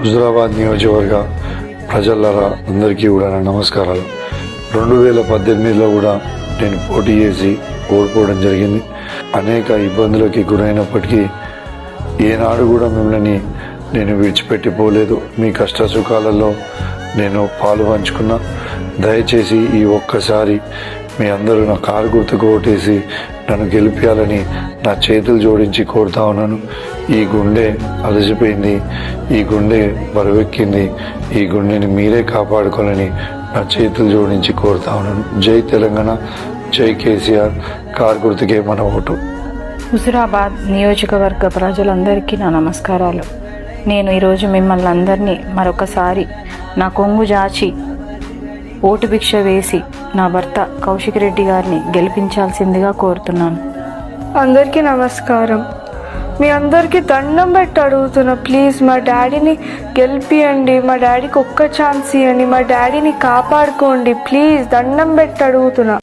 హుజురాబాద్ నియోజకవర్గ ప్రజలరా అందరికీ కూడా నా నమస్కారాలు. రెండు వేల పద్దెనిమిదిలో కూడా నేను పోటీ చేసి ఓడిపోవడం జరిగింది. అనేక ఇబ్బందులకి గురైనప్పటికీ ఏనాడు కూడా మిమ్మల్ని నేను విడిచిపెట్టిపోలేదు. మీ కష్ట సుఖాలలో నేను పాలు పంచుకున్నా. దయచేసి ఈ ఒక్కసారి మీ అందరూ నా కారు గుర్తుకు ఓటేసి నన్ను గెలిపించాలని నా చేతులు జోడించి కోరుతా ఉన్నాను. ఈ గుండె అలసిపోయింది. ఈ గుండె బరువెక్కింది. ఈ గుండెని మీరే కాపాడుకోవాలని నా చేతులు జోడించి కోరుతా ఉన్నాను. జై తెలంగాణ జై కేసీఆర్. కారు గుర్తుకే మన ఓటు. హుజురాబాద్ నియోజకవర్గ ప్రజలందరికీ నా నమస్కారాలు. నేను ఈరోజు మిమ్మల్ని అందరినీ మరొకసారి నా కొంగు జాచి ఓటు భిక్ష వేసి నా భర్త కౌశిక్ రెడ్డి గారిని గెలిపించాల్సిందిగా కోరుతున్నాను. అందరికీ నమస్కారం. మీ అందరికీ దండం పెట్టి అడుగుతున్నా ప్లీజ్ మా డాడీని గెలిపియండి మా డాడీకి ఒక్క ఛాన్స్ ఇవ్వండి మా డాడీని కాపాడుకోండి ప్లీజ్ దండం పెట్టి అడుగుతున్నా.